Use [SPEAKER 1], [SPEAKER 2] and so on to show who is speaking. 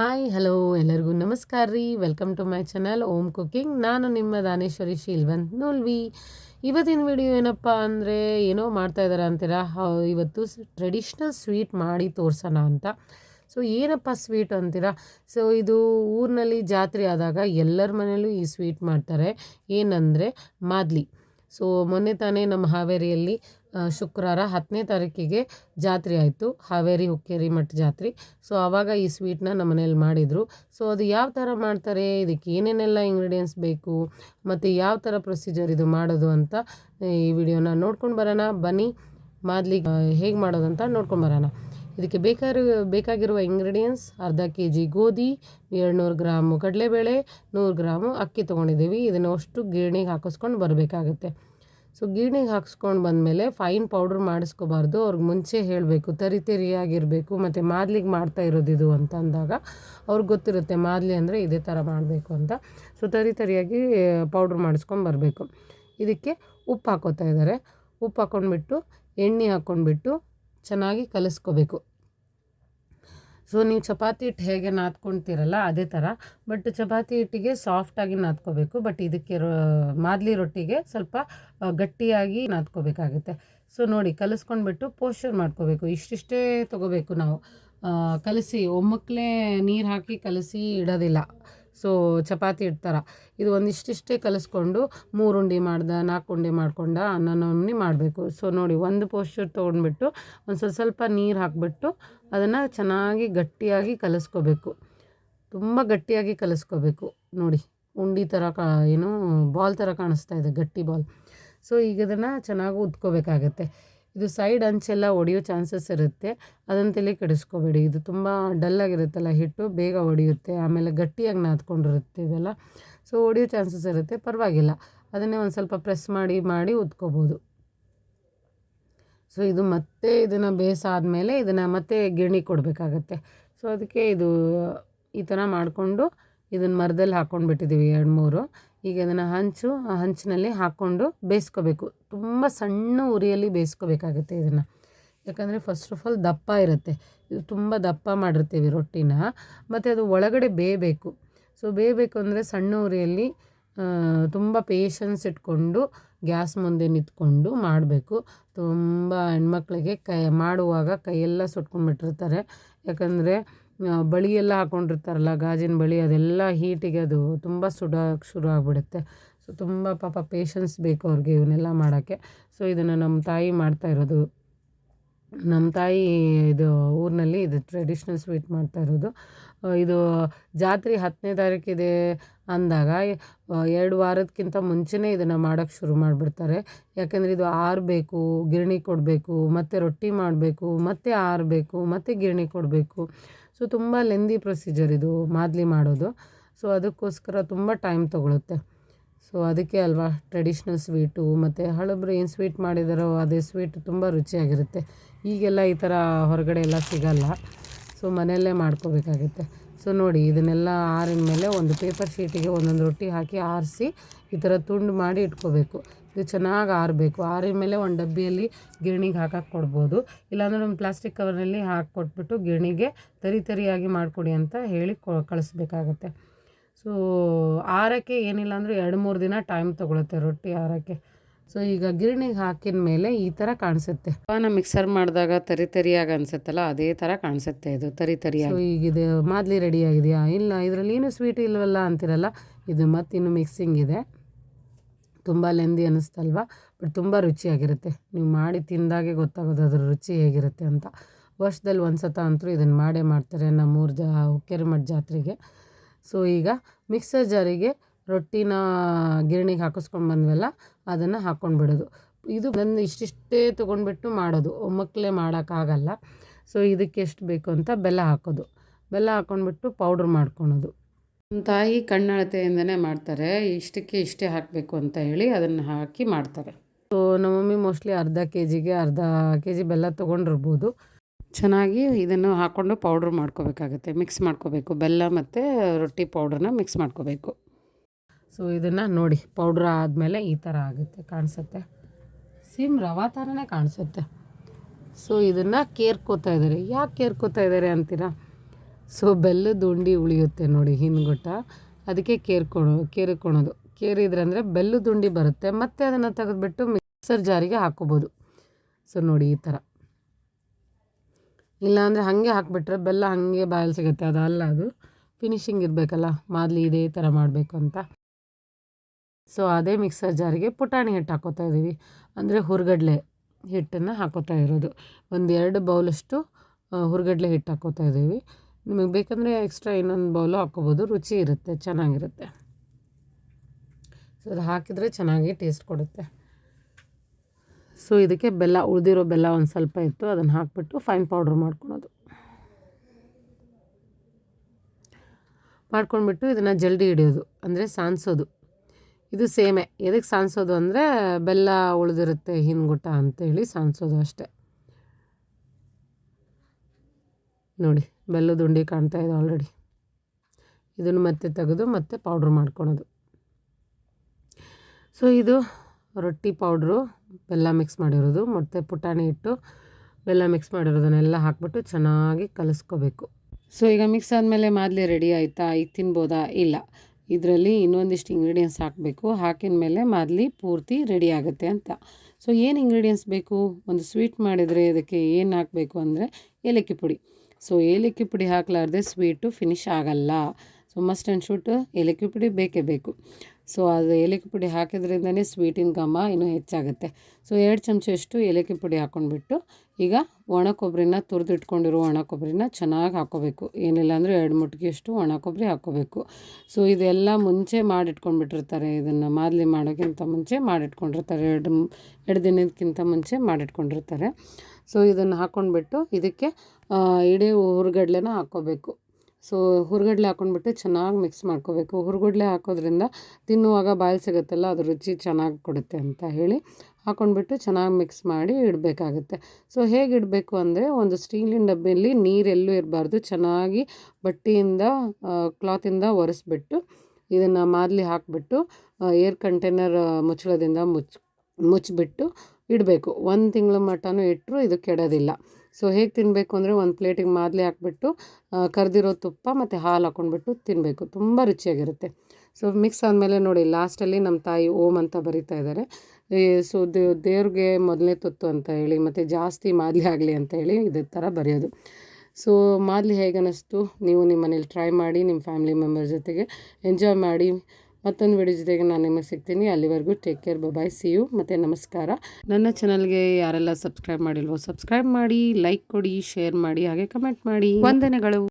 [SPEAKER 1] Hi, hello, ಎಲ್ಲರಿಗೂ ನಮಸ್ಕಾರ ರೀ. Welcome to my channel Om cooking ನಾನು ನಿಮ್ಮ ದಾನೇಶ್ವರಿ ಶೀಲ್ವಂತ್ ನೋಲ್ವಿ. ಇವತ್ತಿನ ವಿಡಿಯೋ ಏನಪ್ಪ ಅಂದರೆ, ಏನೋ ಮಾಡ್ತಾ ಇದ್ದಾರೆ ಅಂತೀರಾ? ಇವತ್ತು ಟ್ರೆಡಿಷ್ನಲ್ ಸ್ವೀಟ್ ಮಾಡಿ ತೋರ್ಸೋಣ ಅಂತ. ಸೊ ಏನಪ್ಪ ಸ್ವೀಟ್ ಅಂತೀರಾ? ಸೊ ಇದು ಊರಿನಲ್ಲಿ ಜಾತ್ರೆ ಆದಾಗ ಎಲ್ಲರ ಮನೆಯಲ್ಲೂ ಈ ಸ್ವೀಟ್ ಮಾಡ್ತಾರೆ. ಏನಂದರೆ, ಮಾದ್ಲಿ. ಸೊ ಮೊನ್ನೆ ತಾನೇ ನಮ್ಮ ಹಾವೇರಿಯಲ್ಲಿ ಶುಕ್ರವಾರ ಹತ್ತನೇ ತಾರೀಕಿಗೆ ಜಾತ್ರೆ ಆಯಿತು. ಹಾವೇರಿ, ಹುಕ್ಕೇರಿ ಮಠ ಜಾತ್ರೆ. ಸೊ ಆವಾಗ ಈ ಸ್ವೀಟ್ನ ನಮ್ಮ ಮನೇಲಿ ಮಾಡಿದರು. ಸೊ ಅದು ಯಾವ ಥರ ಮಾಡ್ತಾರೆ? ಇದಕ್ಕೆ ಏನೇನೆಲ್ಲ ಇಂಗ್ರೀಡಿಯೆಂಟ್ಸ್ ಬೇಕು? ಮತ್ತು ಯಾವ ಥರ ಪ್ರೊಸೀಜರ್ ಇದು ಮಾಡೋದು ಅಂತ ಈ ವಿಡಿಯೋನ ನೋಡ್ಕೊಂಡು ಬರೋಣ. ಬನ್ನಿ ಮಾದಲಿಗೆ ಹೇಗೆ ಮಾಡೋದು ಅಂತ ನೋಡ್ಕೊಂಡು ಬರೋಣ. ಇದಕ್ಕೆ ಬೇಕಾಗಿರೋ ಬೇಕಾಗಿರುವ ಇಂಗ್ರೀಡಿಯೆಂಟ್ಸ್ ಅರ್ಧ ಕೆ ಜಿ ಗೋಧಿ, ಎರಡುನೂರು ಗ್ರಾಮು ಕಡಲೆಬೇಳೆ, ನೂರು ಗ್ರಾಮು ಅಕ್ಕಿ ತೊಗೊಂಡಿದ್ದೀವಿ. ಇದನ್ನು ಅಷ್ಟು ಗಿರಣಿಗೆ ಹಾಕಿಸ್ಕೊಂಡು ಬರಬೇಕಾಗುತ್ತೆ. ಸೊ ಗಿರಣಿಗೆ ಹಾಕ್ಸ್ಕೊಂಡು ಬಂದಮೇಲೆ ಫೈನ್ ಪೌಡ್ರ್ ಮಾಡಿಸ್ಕೋಬಾರ್ದು. ಅವ್ರಿಗೆ ಮುಂಚೆ ಹೇಳಬೇಕು, ತರಿ ತರಿಯಾಗಿರಬೇಕು, ಮತ್ತು ಮಾದ್ಲಿಗೆ ಮಾಡ್ತಾ ಇರೋದು ಇದು ಅಂತ ಅಂದಾಗ ಅವ್ರಿಗೆ ಗೊತ್ತಿರುತ್ತೆ ಮಾದಲಿ ಅಂದರೆ ಇದೇ ಥರ ಮಾಡಬೇಕು ಅಂತ. ಸೊ ತರಿ ತರಿಯಾಗಿ ಪೌಡ್ರ್ ಮಾಡಿಸ್ಕೊಂಡು ಬರಬೇಕು. ಇದಕ್ಕೆ ಉಪ್ಪು ಹಾಕೋತಾ ಇದ್ದಾರೆ ಉಪ್ಪು ಹಾಕ್ಕೊಂಡ್ಬಿಟ್ಟು ಎಣ್ಣೆ ಹಾಕ್ಕೊಂಡ್ಬಿಟ್ಟು ಚೆನ್ನಾಗಿ ಕಲಿಸ್ಕೋಬೇಕು. ಸೊ ನೀವು ಚಪಾತಿ ಹಿಟ್ಟು ಹೇಗೆ ನಾದ್ಕೊಳ್ತೀರಲ್ಲ ಅದೇ ಥರ. ಬಟ್ ಚಪಾತಿ ಹಿಟ್ಟಿಗೆ ಸಾಫ್ಟಾಗಿ ನಾದ್ಕೋಬೇಕು. ಬಟ್ ಇದಕ್ಕೆ ಮಾದಲಿ ರೊಟ್ಟಿಗೆ ಸ್ವಲ್ಪ ಗಟ್ಟಿಯಾಗಿ ನಾದ್ಕೋಬೇಕಾಗುತ್ತೆ. ಸೊ ನೋಡಿ ಕಲಿಸ್ಕೊಂಡ್ಬಿಟ್ಟು ಪೋಶ್ಚರ್ ಮಾಡ್ಕೋಬೇಕು. ಇಷ್ಟಿಷ್ಟೇ ತೊಗೋಬೇಕು ನಾವು. ಕಲಸಿ ಒಮ್ಮಕ್ಕಲೇ ನೀರು ಹಾಕಿ ಕಲಸಿ ಇಡೋದಿಲ್ಲ. ಸೊ ಚಪಾತಿ ಇಡ್ತಾರ. ಇದು ಒಂದಿಷ್ಟಿಷ್ಟೇ ಕಲಿಸ್ಕೊಂಡು ಮೂರು ಉಂಡೆ ಮಾಡ್ದೆ ನಾಲ್ಕು ಉಂಡೆ ಮಾಡ್ಕೊಂಡ ಅನ್ನನೊಮ್ಮೆ ಮಾಡಬೇಕು. ಸೊ ನೋಡಿ, ಒಂದು ಪೋಶ್ಚರ್ ತೊಗೊಂಡ್ಬಿಟ್ಟು ಒಂದು ಸ್ವಲ್ಪ ಸ್ವಲ್ಪ ನೀರು ಹಾಕಿಬಿಟ್ಟು ಅದನ್ನು ಚೆನ್ನಾಗಿ ಗಟ್ಟಿಯಾಗಿ ಕಲಿಸ್ಕೋಬೇಕು. ತುಂಬ ಗಟ್ಟಿಯಾಗಿ ಕಲಿಸ್ಕೋಬೇಕು. ನೋಡಿ, ಉಂಡೆ ಥರ ಕಾ, ಏನು ಬಾಲ್ ಥರ ಕಾಣಿಸ್ತಾ ಇದೆ, ಗಟ್ಟಿ ಬಾಲ್ ಸೊ ಈಗ ಇದನ್ನು ಚೆನ್ನಾಗಿ ಉದ್ಕೋಬೇಕಾಗತ್ತೆ. ಇದು ಸೈಡ್ ಅಂಚೆಲ್ಲ ಒಡೆಯೋ ಚಾನ್ಸಸ್ ಇರುತ್ತೆ. ಅದನ್ನು ತಲೆ ಕೆಡಿಸ್ಕೋಬೇಡಿ. ಇದು ತುಂಬ ಡಲ್ಲಾಗಿರುತ್ತಲ್ಲ ಹಿಟ್ಟು ಬೇಗ ಒಡೆಯುತ್ತೆ, ಆಮೇಲೆ ಗಟ್ಟಿಯಾಗಿ ನಾದ್ಕೊಂಡಿರುತ್ತೆ ಇವೆಲ್ಲ. ಸೊ ಒಡೆಯೋ ಚಾನ್ಸಸ್ ಇರುತ್ತೆ. ಪರವಾಗಿಲ್ಲ. ಅದನ್ನೇ ಒಂದು ಸ್ವಲ್ಪ ಪ್ರೆಸ್ ಮಾಡಿ ಮಾಡಿ ಉತ್ಕೋಬೋದು. ಸೊ ಇದು ಮತ್ತೆ ಇದನ್ನು ಬೇಯಿಸಾದ್ಮೇಲೆ ಇದನ್ನು ಮತ್ತೆ ಗಿರಣಿ ಕೊಡಬೇಕಾಗತ್ತೆ. ಸೊ ಅದಕ್ಕೆ ಇದು ಈ ಥರ ಮಾಡಿಕೊಂಡು ಇದನ್ನು ಮರದಲ್ಲಿ ಹಾಕ್ಕೊಂಡ್ಬಿಟ್ಟಿದ್ದೀವಿ ಎರಡು ಮೂರು. ಈಗ ಇದನ್ನು ಹಂಚು, ಆ ಹಂಚಿನಲ್ಲಿ ಹಾಕ್ಕೊಂಡು ಬೇಯಿಸ್ಕೋಬೇಕು. ತುಂಬ ಸಣ್ಣ ಉರಿಯಲ್ಲಿ ಬೇಯಿಸ್ಕೋಬೇಕಾಗುತ್ತೆ ಇದನ್ನು. ಯಾಕಂದರೆ ಫಸ್ಟ್ ಆಫ್ ಆಲ್ ದಪ್ಪ ಇರುತ್ತೆ. ಇದು ತುಂಬ ದಪ್ಪ ಮಾಡಿರ್ತೀವಿ ರೊಟ್ಟಿನ. ಮತ್ತು ಅದು ಒಳಗಡೆ ಬೇಯಬೇಕು. ಸೊ ಬೇಯಬೇಕು ಅಂದರೆ ಸಣ್ಣ ಉರಿಯಲ್ಲಿ ತುಂಬ ಪೇಷನ್ಸ್ ಇಟ್ಕೊಂಡು, ಗ್ಯಾಸ್ ಮುಂದೆ ನಿಂತ್ಕೊಂಡು ಮಾಡಬೇಕು. ತುಂಬ ಹೆಣ್ಮಕ್ಳಿಗೆ ಕೈ, ಮಾಡುವಾಗ ಕೈಯೆಲ್ಲ ಸುಟ್ಕೊಂಡ್ಬಿಟ್ಟಿರ್ತಾರೆ. ಯಾಕಂದರೆ ಬಳಿ ಎಲ್ಲ ಹಾಕ್ಕೊಂಡಿರ್ತಾರಲ್ಲ ಗಾಜಿನ ಬಳಿ, ಅದೆಲ್ಲ ಹೀಟಿಗೆ ಅದು ತುಂಬ ಸುಡೋಕೆ ಶುರು ಆಗಿಬಿಡುತ್ತೆ. ಸೊ ತುಂಬ ಪಾಪ ಪೇಷನ್ಸ್ ಬೇಕು ಅವ್ರಿಗೆ ಇವನ್ನೆಲ್ಲ ಮಾಡೋಕ್ಕೆ. ಸೊ ಇದನ್ನು ನಮ್ಮ ತಾಯಿ ಮಾಡ್ತಾ ಇರೋದು. ನಮ್ಮ ತಾಯಿ ಇದು ಊರಿನಲ್ಲಿ ಇದು ಟ್ರೆಡಿಷ್ನಲ್ ಸ್ವೀಟ್ ಮಾಡ್ತಾ ಇರೋದು. ಇದು ಜಾತ್ರೆ ಹತ್ತನೇ ತಾರೀಕಿದೆ ಅಂದಾಗ ಎರಡು ವಾರದಕ್ಕಿಂತ ಮುಂಚೆನೇ ಇದನ್ನು ಮಾಡೋಕ್ಕೆ ಶುರು ಮಾಡಿಬಿಡ್ತಾರೆ. ಯಾಕೆಂದರೆ ಇದು ಆರಬೇಕು, ಗಿರಣಿ ಕೊಡಬೇಕು, ಮತ್ತು ರೊಟ್ಟಿ ಮಾಡಬೇಕು, ಮತ್ತೆ ಆರಬೇಕು, ಮತ್ತು ಗಿರಣಿ ಕೊಡಬೇಕು. ಸೊ ತುಂಬ ಲೆಂದಿ ಪ್ರೊಸೀಜರ್ ಇದು, ಮಾದಲಿ ಮಾಡೋದು. ಸೊ ಅದಕ್ಕೋಸ್ಕರ ತುಂಬ ಟೈಮ್ ತೊಗೊಳುತ್ತೆ. ಸೊ ಅದಕ್ಕೆ ಅಲ್ವಾ ಟ್ರೆಡಿಷ್ನಲ್ ಸ್ವೀಟು ಮತ್ತು ಹಳಬ್ರು ಏನು ಸ್ವೀಟ್ ಮಾಡಿದಾರೋ ಅದೇ ಸ್ವೀಟ್ ತುಂಬ ರುಚಿಯಾಗಿರುತ್ತೆ. ಈಗೆಲ್ಲ ಈ ಥರ ಹೊರಗಡೆ ಎಲ್ಲ ಸಿಗಲ್ಲ. ಸೊ ಮನೆಯಲ್ಲೇ ಮಾಡ್ಕೋಬೇಕಾಗುತ್ತೆ. ಸೊ ನೋಡಿ, ಇದನ್ನೆಲ್ಲ ಆರಿದ ಮೇಲೆ ಒಂದು ಪೇಪರ್ ಶೀಟಿಗೆ ಒಂದೊಂದು ರೊಟ್ಟಿ ಹಾಕಿ ಆರಿಸಿ ಈ ಥರ ತುಂಡು ಮಾಡಿ ಇಟ್ಕೋಬೇಕು. ಇದು ಚೆನ್ನಾಗಿ ಆರಬೇಕು. ಆರಿದ ಮೇಲೆ ಒಂದು ಡಬ್ಬಿಯಲ್ಲಿ ಗಿರಣಿಗೆ ಹಾಕಕ್ಕೆ ಕೊಡ್ಬೋದು. ಇಲ್ಲಾಂದ್ರೆ ಒಂದು ಪ್ಲಾಸ್ಟಿಕ್ ಕವರ್ನಲ್ಲಿ ಹಾಕಿ ಕೊಟ್ಬಿಟ್ಟು ಗಿರಣಿಗೆ ತರಿ ತರಿಯಾಗಿ ಮಾಡಿಕೊಡಿ ಅಂತ ಹೇಳಿ ಕಳಿಸ್ಬೇಕಾಗತ್ತೆ. ಸೊ, ಆರೋಕ್ಕೆ ಏನಿಲ್ಲ ಅಂದರೆ ಎರಡು ಮೂರು ದಿನ ಟೈಮ್ ತೊಗೊಳುತ್ತೆ ರೊಟ್ಟಿ ಆರೋಕ್ಕೆ. ಸೊ ಈಗ ಗಿರಣಿಗೆ ಹಾಕಿದ ಮೇಲೆ ಈ ಥರ ಕಾಣಿಸುತ್ತೆ. ಪಾನ ಮಿಕ್ಸರ್ ಮಾಡಿದಾಗ ತರಿ ತರಿಯಾಗಿ ಅನ್ಸುತ್ತಲ್ಲ ಅದೇ ಥರ ಕಾಣಿಸುತ್ತೆ ಇದು ತರಿ ತರಿಯಾಗಿ. ಸೊ ಈಗ ಇದು ಮಾದಲಿ ರೆಡಿ ಆಗಿದೆಯಾ? ಇಲ್ಲ ಇದರಲ್ಲಿ ಏನು ಸ್ವೀಟ್ ಇಲ್ವಲ್ಲ ಅಂತಿರಲ್ಲ ಇದು ಮತ್ತಿನ್ನು ಮಿಕ್ಸಿಂಗ್ ಇದೆ. ತುಂಬ ಲೆಂದಿ ಅನ್ನಿಸ್ತಲ್ವ ಬಟ್ ತುಂಬ ರುಚಿಯಾಗಿರುತ್ತೆ. ನೀವು ಮಾಡಿ ತಿಂದಾಗೆ ಗೊತ್ತಾಗೋದು ಅದ್ರ ರುಚಿ ಹೇಗಿರುತ್ತೆ ಅಂತ. ವರ್ಷದಲ್ಲಿ ಒಂದು ಸತ ಅಂತೂ ಇದನ್ನು ಮಾಡೇ ಮಾಡ್ತಾರೆ ನಮ್ಮೂರು ಜಾ ಹುಕ್ಕೇರಿಮಠ ಜಾತ್ರೆಗೆ. ಸೊ ಈಗ ಮಿಕ್ಸರ್ ಜಾರಿಗೆ ರೊಟ್ಟಿನ ಗಿರಣಿಗೆ ಹಾಕಿಸ್ಕೊಂಡು ಬಂದ್ವಲ್ಲ, ಅದನ್ನು ಹಾಕ್ಕೊಂಡ್ಬಿಡೋದು ಇದು ನನ್ನ ಇಷ್ಟಿಷ್ಟೇ ತೊಗೊಂಡ್ಬಿಟ್ಟು ಮಾಡೋದು ಒಮ್ಮಕ್ಕಲೇ ಮಾಡೋಕ್ಕಾಗಲ್ಲ. ಸೊ ಇದಕ್ಕೆ ಎಷ್ಟು ಬೇಕು ಅಂತ ಬೆಲ್ಲ ಹಾಕೋದು. ಬೆಲ್ಲ ಹಾಕ್ಕೊಂಡ್ಬಿಟ್ಟು ಪೌಡ್ರ್ ಮಾಡ್ಕೊಳೋದು. ನಮ್ಮ ತಾಯಿ ಕಣ್ಣಳತೆಯಿಂದನೇ ಮಾಡ್ತಾರೆ, ಇಷ್ಟಕ್ಕೆ ಇಷ್ಟೇ ಹಾಕಬೇಕು ಅಂತ ಹೇಳಿ ಅದನ್ನು ಹಾಕಿ ಮಾಡ್ತಾರೆ. ಸೊ ನಮ್ಮ ಮಮ್ಮಿ ಮೋಸ್ಟ್ಲಿ ಅರ್ಧ ಕೆ ಜಿಗೆ ಅರ್ಧ ಕೆ ಜಿ ಬೆಲ್ಲ ತೊಗೊಂಡಿರ್ಬೋದು. ಚೆನ್ನಾಗಿ ಇದನ್ನು ಹಾಕ್ಕೊಂಡು ಪೌಡ್ರ್ ಮಾಡ್ಕೋಬೇಕಾಗುತ್ತೆ ಮಿಕ್ಸ್ ಮಾಡ್ಕೋಬೇಕು. ಬೆಲ್ಲ ಮತ್ತು ರೊಟ್ಟಿ ಪೌಡ್ರನ್ನ ಮಿಕ್ಸ್ ಮಾಡ್ಕೋಬೇಕು. ಸೊ ಇದನ್ನು ನೋಡಿ ಪೌಡ್ರ್ ಆದಮೇಲೆ ಈ ಥರ ಆಗುತ್ತೆ, ಕಾಣಿಸುತ್ತೆ. ಸೇಮ್ ರವಾ ಥರನೇ ಕಾಣಿಸುತ್ತೆ. ಸೊ ಇದನ್ನು ಕೇರ್ಕೋತಾ ಇದ್ದಾರೆ. ಯಾಕೆ ಕೇರ್ಕೋತಾ ಇದ್ದಾರೆ ಅಂತೀರಾ? ಸೊ ಬೆಲ್ಲದ ಉಂಡಿ ಉಳಿಯುತ್ತೆ ನೋಡಿ, ಹಿಂದ್ಗೊಟ್ಟ. ಅದಕ್ಕೆ ಕೇರ್ಕೊಳೋ ಕೇರ್ಕೊಳೋದು ಕೇರಿದ್ರೆ ಅಂದರೆ ಬೆಲ್ಲದ ಉಂಡಿ ಬರುತ್ತೆ. ಮತ್ತು ಅದನ್ನು ತೆಗೆದುಬಿಟ್ಟು ಮಿಕ್ಸರ್ ಜಾರಿಗೆ ಹಾಕೋಬೋದು ಸೊ ನೋಡಿ ಈ ಥರ ಇಲ್ಲಾಂದರೆ ಹಾಗೆ ಹಾಕಿಬಿಟ್ರೆ ಬೆಲ್ಲ ಹಾಗೆ ಬಾಯಲ್ಲಿ ಸಿಗುತ್ತೆ. ಅದು ಅಲ್ಲ ಅದು. ಫಿನಿಶಿಂಗ್ ಇರಬೇಕಲ್ಲ. ಮಾದಲಿ ಇದೇ ಥರ ಮಾಡಬೇಕು ಅಂತ. ಸೊ ಅದೇ ಮಿಕ್ಸರ್ ಜಾರಿಗೆ ಪುಟಾಣಿ ಹಿಟ್ಟು ಹಾಕೋತಾ ಇದ್ದೀವಿ. ಅಂದರೆ ಹುರ್ಗಡ್ಲೆ ಹಿಟ್ಟನ್ನು ಹಾಕೋತಾ ಇರೋದು. ಒಂದು ಎರಡು ಬೌಲಷ್ಟು ಹುರ್ಗಡ್ಲೆ ಹಿಟ್ಟು ಹಾಕೋತಾ ಇದ್ದೀವಿ. ನಿಮಗೆ ಬೇಕಂದರೆ ಎಕ್ಸ್ಟ್ರಾ ಇನ್ನೊಂದು ಬೌಲು ಹಾಕ್ಕೋಬೋದು ರುಚಿ ಇರುತ್ತೆ, ಚೆನ್ನಾಗಿರುತ್ತೆ. ಸೊ ಅದು ಹಾಕಿದರೆ ಚೆನ್ನಾಗಿ ಟೇಸ್ಟ್ ಕೊಡುತ್ತೆ. ಸೊ ಇದಕ್ಕೆ ಬೆಲ್ಲ, ಉಳಿದಿರೋ ಬೆಲ್ಲ ಒಂದು ಸ್ವಲ್ಪ ಇತ್ತು. ಅದನ್ನು ಹಾಕ್ಬಿಟ್ಟು ಫೈನ್ ಪೌಡ್ರ್ ಮಾಡ್ಕೊಳೋದು. ಮಾಡ್ಕೊಂಡ್ಬಿಟ್ಟು ಇದನ್ನು ಜಲ್ದಿ ಹಿಡಿಯೋದು. ಅಂದರೆ ಸಾನ್ಸೋದು. ಇದು ಸೇಮೆ. ಎದಕ್ಕೆ ಸಾನ್ಸೋದು ಅಂದರೆ ಬೆಲ್ಲ ಉಳಿದಿರುತ್ತೆ ಹಿಂಗುಟ ಅಂತೇಳಿ ಸಾನ್ಸೋದು ಅಷ್ಟೆ. ನೋಡಿ, ಬೆಲ್ಲದ ಉಂಡೆ ಕಾಣ್ತಾ ಇದೆ ಆಲ್ರೆಡಿ ಇದನ್ನು ಮತ್ತೆ ತೆಗೆದು ಮತ್ತೆ ಪೌಡ್ರ್ ಮಾಡ್ಕೊಳೋದು. ಸೊ ಇದು ರೊಟ್ಟಿ ಪೌಡ್ರು ಬೆಲ್ಲ ಮಿಕ್ಸ್ ಮಾಡಿರೋದು. ಮತ್ತು ಪುಟಾಣಿ ಇಟ್ಟು ಬೆಲ್ಲ ಮಿಕ್ಸ್ ಮಾಡಿರೋದನ್ನೆಲ್ಲ ಹಾಕ್ಬಿಟ್ಟು ಚೆನ್ನಾಗಿ ಕಲಿಸ್ಕೋಬೇಕು. ಸೊ ಈಗ ಮಿಕ್ಸ್ ಆದಮೇಲೆ ಮಾದಲಿ ರೆಡಿ ಆಯಿತಾ? ಈಗ ತಿನ್ಬೋದಾ? ಇಲ್ಲ. ಇದರಲ್ಲಿ ಇನ್ನೊಂದಿಷ್ಟು ಇಂಗ್ರೀಡಿಯೆಂಟ್ಸ್ ಹಾಕಬೇಕು. ಹಾಕಿದ ಮೇಲೆ ಮಾದಲಿ ಪೂರ್ತಿ ರೆಡಿ ಆಗುತ್ತೆ ಅಂತ. ಸೊ ಏನು ಇಂಗ್ರೀಡಿಯೆಂಟ್ಸ್ ಬೇಕು? ಒಂದು ಸ್ವೀಟ್ ಮಾಡಿದರೆ ಅದಕ್ಕೆ ಏನು ಹಾಕಬೇಕು ಅಂದರೆ ಏಲಕ್ಕಿ ಪುಡಿ. ಸೊ ಏಲಕ್ಕಿ ಪುಡಿ ಹಾಕಲಾರ್ದೆ ಸ್ವೀಟು ಫಿನಿಶ್ ಆಗಲ್ಲ. ಸೊ ಮಸ್ಟ್ ಆ್ಯಂಡ್ ಶೂಟ್ ಏಲಕ್ಕಿ ಪುಡಿ ಬೇಕೇ ಬೇಕು. ಸೊ ಅದು ಏಲಕ್ಕಿ ಪುಡಿ ಹಾಕಿದ್ರಿಂದನೇ ಸ್ವೀಟಿನ ಘಮ ಇನ್ನೂ ಹೆಚ್ಚಾಗುತ್ತೆ. ಸೊ ಎರಡು ಚಮಚಷ್ಟು ಏಲಕ್ಕಿ ಪುಡಿ ಹಾಕ್ಕೊಂಡ್ಬಿಟ್ಟು ಈಗ ಒಣ ಕೊಬ್ಬರಿನ ತುರಿದು ಇಟ್ಕೊಂಡಿರೋ ಒಣ ಕೊಬ್ಬರಿನ ಚೆನ್ನಾಗಿ ಹಾಕ್ಕೋಬೇಕು ಏನಿಲ್ಲ ಅಂದರೆ ಎರಡು ಮುಟ್ಗಿಯಷ್ಟು ಒಣ ಕೊಬ್ಬರಿ ಹಾಕ್ಕೋಬೇಕು ಸೊ ಇದೆಲ್ಲ ಮುಂಚೆ ಮಾಡಿಟ್ಕೊಂಡ್ಬಿಟ್ಟಿರ್ತಾರೆ. ಇದನ್ನು ಮಾದಲಿ ಮಾಡೋಕ್ಕಿಂತ ಮುಂಚೆ ಮಾಡಿಟ್ಕೊಂಡಿರ್ತಾರೆ. ಎರಡು ಎರಡು ದಿನಕ್ಕಿಂತ ಮುಂಚೆ ಮಾಡಿಟ್ಕೊಂಡಿರ್ತಾರೆ. ಸೊ ಇದನ್ನು ಹಾಕ್ಕೊಂಡ್ಬಿಟ್ಟು ಇದಕ್ಕೆ ಇಡೀ ಹುರ್ಗಡ್ಲೆನ ಹಾಕ್ಕೋಬೇಕು ಸೊ ಹುರ್ಗಡ್ಲೆ ಹಾಕೊಂಡ್ಬಿಟ್ಟು ಚೆನ್ನಾಗಿ ಮಿಕ್ಸ್ ಮಾಡ್ಕೋಬೇಕು. ಹುರ್ಗಡ್ಲೆ ಹಾಕೋದ್ರಿಂದ ತಿನ್ನುವಾಗ ಬಾಯಲ್ಲಿ ಸಿಗುತ್ತಲ್ಲ, ಅದು ರುಚಿ ಚೆನ್ನಾಗಿ ಕೊಡುತ್ತೆ ಅಂತ ಹೇಳಿ ಹಾಕೊಂಡ್ಬಿಟ್ಟು ಚೆನ್ನಾಗಿ ಮಿಕ್ಸ್ ಮಾಡಿ ಇಡಬೇಕಾಗುತ್ತೆ. ಸೊ ಹೇಗೆ ಇಡಬೇಕು ಅಂದರೆ ಒಂದು ಸ್ಟೀಲಿನ ಡಬ್ಬಿಯಲ್ಲಿ ನೀರೆಲ್ಲೂ ಇರಬಾರ್ದು. ಚೆನ್ನಾಗಿ ಬಟ್ಟೆಯಿಂದ ಕ್ಲಾತಿಂದ ಒರೆಸ್ಬಿಟ್ಟು ಇದನ್ನು ಮಾದಲಿ ಹಾಕಿಬಿಟ್ಟು ಏರ್ ಕಂಟೈನರ್ ಮುಚ್ಚಳದಿಂದ ಮುಚ್ಚಿ ಮುಚ್ಚಿಬಿಟ್ಟು ಇಡಬೇಕು. ಒಂದು ತಿಂಗಳ ಮಟ್ಟನೂ ಇಟ್ಟರು ಇದು ಕೆಡೋದಿಲ್ಲ. ಸೊ ಹೇಗೆ ತಿನ್ನಬೇಕು ಅಂದರೆ ಒಂದು ಪ್ಲೇಟಿಗೆ ಮಾದಲಿ ಹಾಕ್ಬಿಟ್ಟು ಕರೆದಿರೋ ತುಪ್ಪ ಮತ್ತು ಹಾಲು ಹಾಕ್ಕೊಂಡ್ಬಿಟ್ಟು ತಿನ್ನಬೇಕು ತುಂಬ ರುಚಿಯಾಗಿರುತ್ತೆ. ಸೊ ಮಿಕ್ಸ್ ಆದಮೇಲೆ ನೋಡಿ ಲಾಸ್ಟಲ್ಲಿ ನಮ್ಮ ತಾಯಿ ಓಮ್ ಅಂತ ಬರಿತಾ ಇದ್ದಾರೆ ಸೊ ದೇವ್ರಿಗೆ ಮೊದಲನೇ ತುತ್ತು ಅಂತ ಹೇಳಿ, ಮತ್ತು ಜಾಸ್ತಿ ಮಾದಲಿ ಆಗಲಿ ಅಂತ ಹೇಳಿ ಇದೇ ಥರ ಬರೆಯೋದು. ಸೊ ಮಾದಲಿ ಹೇಗೆ ನೀವು ನಿಮ್ಮ ಮನೇಲಿ ಟ್ರೈ ಮಾಡಿ ನಿಮ್ಮ ಫ್ಯಾಮಿಲಿ ಮೆಂಬರ್ ಜೊತೆಗೆ ಎಂಜಾಯ್ ಮಾಡಿ. ಮತ್ತೊಂದು ವಿಡಿಯೋ ಜೊತೆಗೆ ನಾನು ನಿಮಗೆ ಸಿಗ್ತೀನಿ. ಅಲ್ಲಿವರೆಗೂ take care bye see you ಮತ್ತು ನಮಸ್ಕಾರ. ನನ್ನ ಚಾನಲ್ಗೆ ಯಾರೆಲ್ಲ ಸಬ್ಸ್ಕ್ರೈಬ್ ಮಾಡಿಲ್ವೋ ಸಬ್ಸ್ಕ್ರೈಬ್ ಮಾಡಿ ಲೈಕ್ ಕೊಡಿ ಶೇರ್ ಮಾಡಿ, ಹಾಗೆ ಕಮೆಂಟ್ ಮಾಡಿ. ವಂದನೆಗಳು.